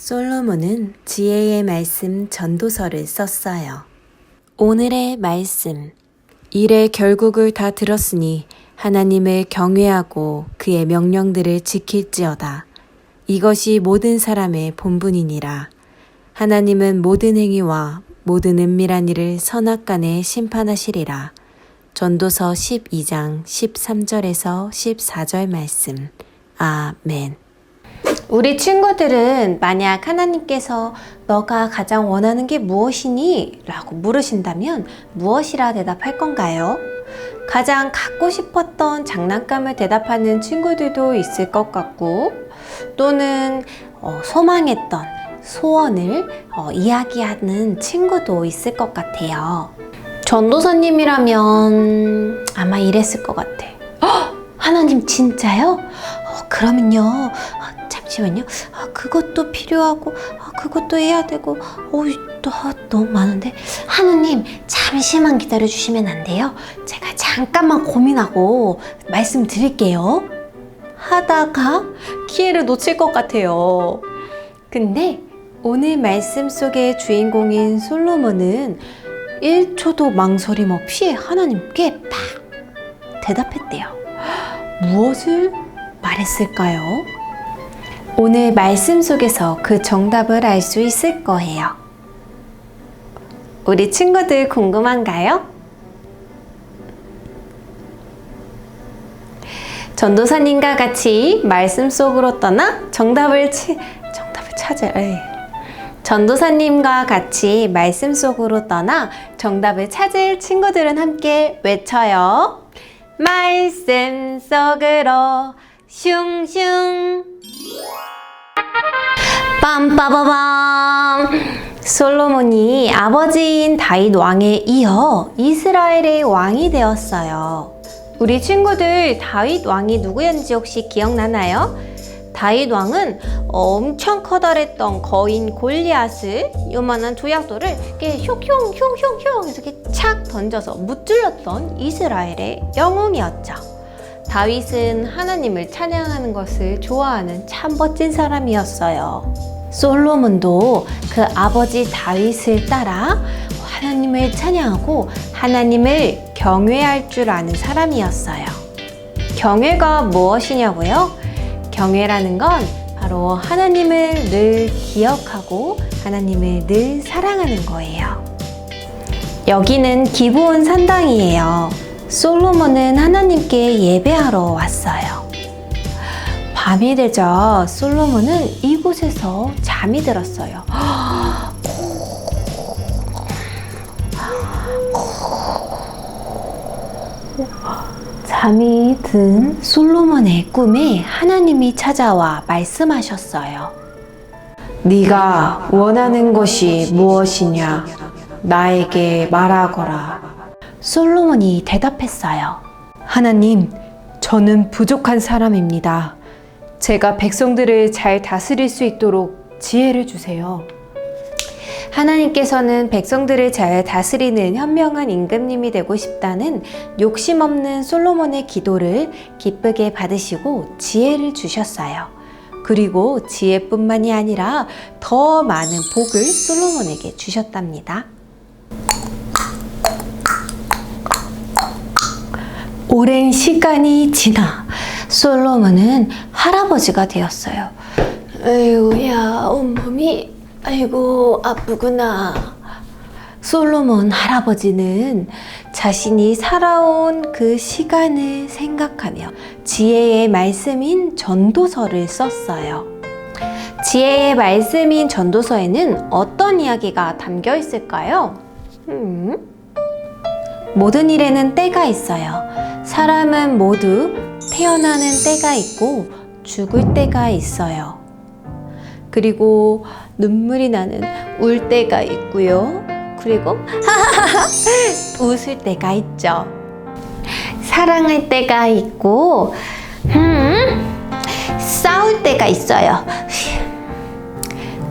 솔로몬은 지혜의 말씀 전도서를 썼어요. 오늘의 말씀. 일의 결국을 다 들었으니 하나님을 경외하고 그의 명령들을 지킬지어다. 이것이 모든 사람의 본분이니라. 하나님은 모든 행위와 모든 은밀한 일을 선악간에 심판하시리라. 전도서 12장 13절에서 14절 말씀. 아멘. 우리 친구들은 만약 하나님께서 너가 가장 원하는 게 무엇이니? 라고 물으신다면 무엇이라 대답할 건가요? 가장 갖고 싶었던 장난감을 대답하는 친구들도 있을 것 같고 또는 어, 소망했던 소원을 어, 이야기하는 친구도 있을 것 같아요. 전도사님이라면 아마 이랬을 것 같아. 헉! 하나님 진짜요? 어, 그러면요. 아, 잠시만요. 아, 그것도 필요하고 아, 그것도 해야 되고 어, 또 아, 너무 많은데 하나님 잠시만 기다려 주시면 안 돼요? 제가 잠깐만 고민하고 말씀드릴게요. 하다가 기회를 놓칠 것 같아요. 근데 오늘 말씀 속의 주인공인 솔로몬은 1초도 망설임 없이 하나님께 딱 대답했대요. 무엇을 말했을까요? 오늘 말씀 속에서 그 정답을 알 수 있을 거예요. 우리 친구들 궁금한가요? 전도사님과 같이 말씀 속으로 떠나 정답을 치, 정답을 찾을 에이. 전도사님과 같이 말씀 속으로 떠나 정답을 찾을 친구들은 함께 외쳐요. 말씀 속으로 슝슝 빰빠바밤 솔로몬이 아버지인 다윗 왕에 이어 이스라엘의 왕이 되었어요. 우리 친구들 다윗 왕이 누구였는지 혹시 기억나나요? 다윗 왕은 엄청 커다랬던 거인 골리앗을 요만한 두약돌을 이렇게 흉흉흉흉흉 이렇게 착 던져서 무찔렀던 이스라엘의 영웅이었죠. 다윗은 하나님을 찬양하는 것을 좋아하는 참 멋진 사람이었어요. 솔로몬도 그 아버지 다윗을 따라 하나님을 찬양하고 하나님을 경외할 줄 아는 사람이었어요. 경외가 무엇이냐고요? 경외라는 건 바로 하나님을 늘 기억하고 하나님을 늘 사랑하는 거예요. 여기는 기브온 산당이에요. 솔로몬은 하나님께 예배하러 왔어요. 밤이 되자 솔로몬은 이곳에서 잠이 들었어요. 잠이 든 솔로몬의 꿈에 하나님이 찾아와 말씀하셨어요. 네가 원하는 것이 무엇이냐? 나에게 말하거라. 솔로몬이 대답했어요. 하나님, 저는 부족한 사람입니다. 제가 백성들을 잘 다스릴 수 있도록 지혜를 주세요. 하나님께서는 백성들을 잘 다스리는 현명한 임금님이 되고 싶다는 욕심 없는 솔로몬의 기도를 기쁘게 받으시고 지혜를 주셨어요. 그리고 지혜뿐만이 아니라 더 많은 복을 솔로몬에게 주셨답니다. 오랜 시간이 지나 솔로몬은 할아버지가 되었어요. 에이구야 온몸이 아이고 아프구나. 솔로몬 할아버지는 자신이 살아온 그 시간을 생각하며 지혜의 말씀인 전도서를 썼어요. 지혜의 말씀인 전도서에는 어떤 이야기가 담겨 있을까요? 음? 모든 일에는 때가 있어요. 사람은 모두 태어나는 때가 있고 죽을 때가 있어요. 그리고 눈물이 나는 울 때가 있고요. 그리고 웃을 때가 있죠. 사랑할 때가 있고, 음, 싸울 때가 있어요.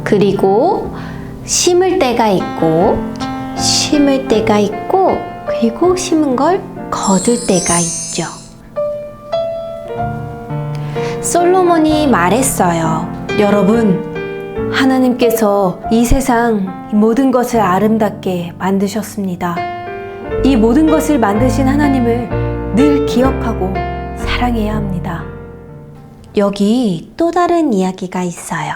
그리고 심을 때가 있고, 심을 때가 있고, 그리고 심은 걸 거둘 때가 있죠. 솔로몬이 말했어요. 여러분, 하나님께서 이 세상 모든 것을 아름답게 만드셨습니다. 이 모든 것을 만드신 하나님을 늘 기억하고 사랑해야 합니다. 여기 또 다른 이야기가 있어요.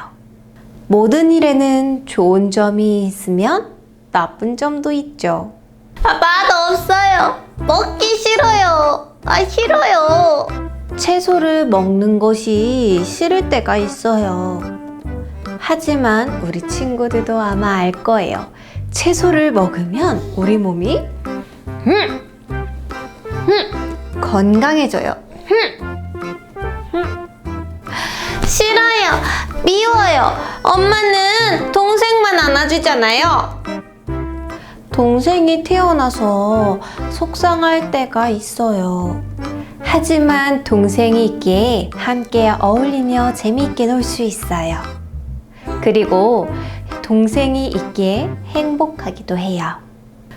모든 일에는 좋은 점이 있으면 나쁜 점도 있죠. 아, 맛 없어요. 먹기 싫어요. 아, 싫어요. 채소를 먹는 것이 싫을 때가 있어요. 하지만 우리 친구들도 아마 알 거예요. 채소를 먹으면 우리 몸이 음, 음, 건강해져요. 싫어요. 미워요. 엄마는 동생만 안아주잖아요. 동생이 태어나서 속상할 때가 있어요. 하지만 동생이 있기에 함께 어울리며 재미있게 놀 수 있어요. 그리고 동생이 있기에 행복하기도 해요.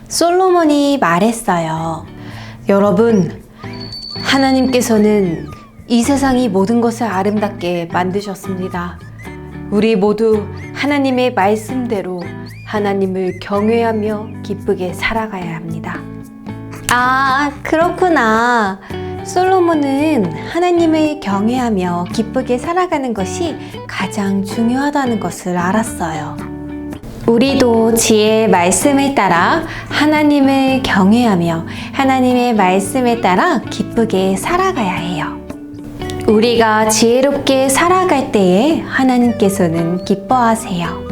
솔로몬이 말했어요. 여러분, 하나님께서는 이 세상이 모든 것을 아름답게 만드셨습니다. 우리 모두 하나님의 말씀대로 하나님을 경외하며 기쁘게 살아가야 합니다. 아, 그렇구나. 솔로몬은 하나님을 경외하며 기쁘게 살아가는 것이 가장 중요하다는 것을 알았어요. 우리도 지혜의 말씀을 따라 하나님을 경외하며 하나님의 말씀에 따라 기쁘게 살아가야 해요. 우리가 지혜롭게 살아갈 때에 하나님께서는 기뻐하세요.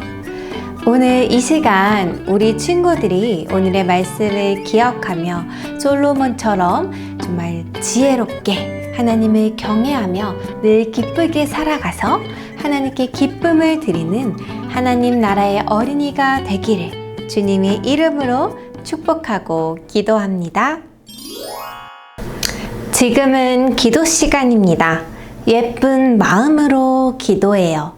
오늘 이 시간 우리 친구들이 오늘의 말씀을 기억하며 솔로몬처럼 정말 지혜롭게 하나님을 경외하며 늘 기쁘게 살아가서 하나님께 기쁨을 드리는 하나님 나라의 어린이가 되기를 주님의 이름으로 축복하고 기도합니다. 지금은 기도 시간입니다. 예쁜 마음으로 기도해요.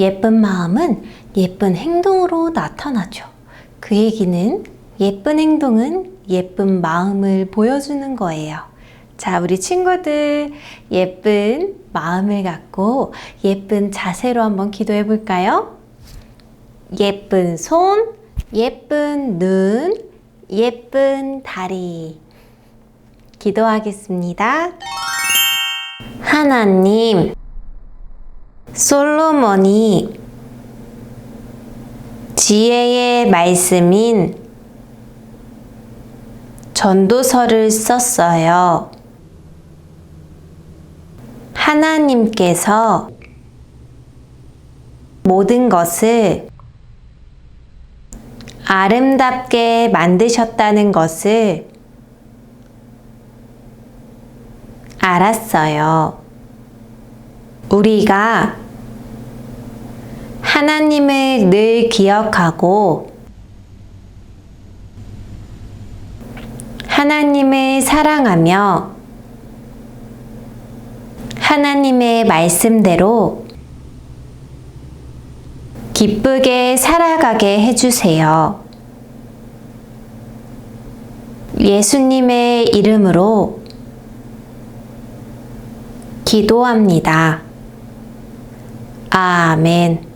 예쁜 마음은 예쁜 행동으로 나타나죠. 그 얘기는 예쁜 행동은 예쁜 마음을 보여주는 거예요. 자, 우리 친구들 예쁜 마음을 갖고 예쁜 자세로 한번 기도해 볼까요? 예쁜 손, 예쁜 눈, 예쁜 다리. 기도하겠습니다. 하나님, 솔로몬이 지혜의 말씀인 전도서를 썼어요. 하나님께서 모든 것을 아름답게 만드셨다는 것을 알았어요. 우리가 하나님을 늘 기억하고 하나님을 사랑하며 하나님의 말씀대로 기쁘게 살아가게 해주세요. 예수님의 이름으로 기도합니다. 아멘.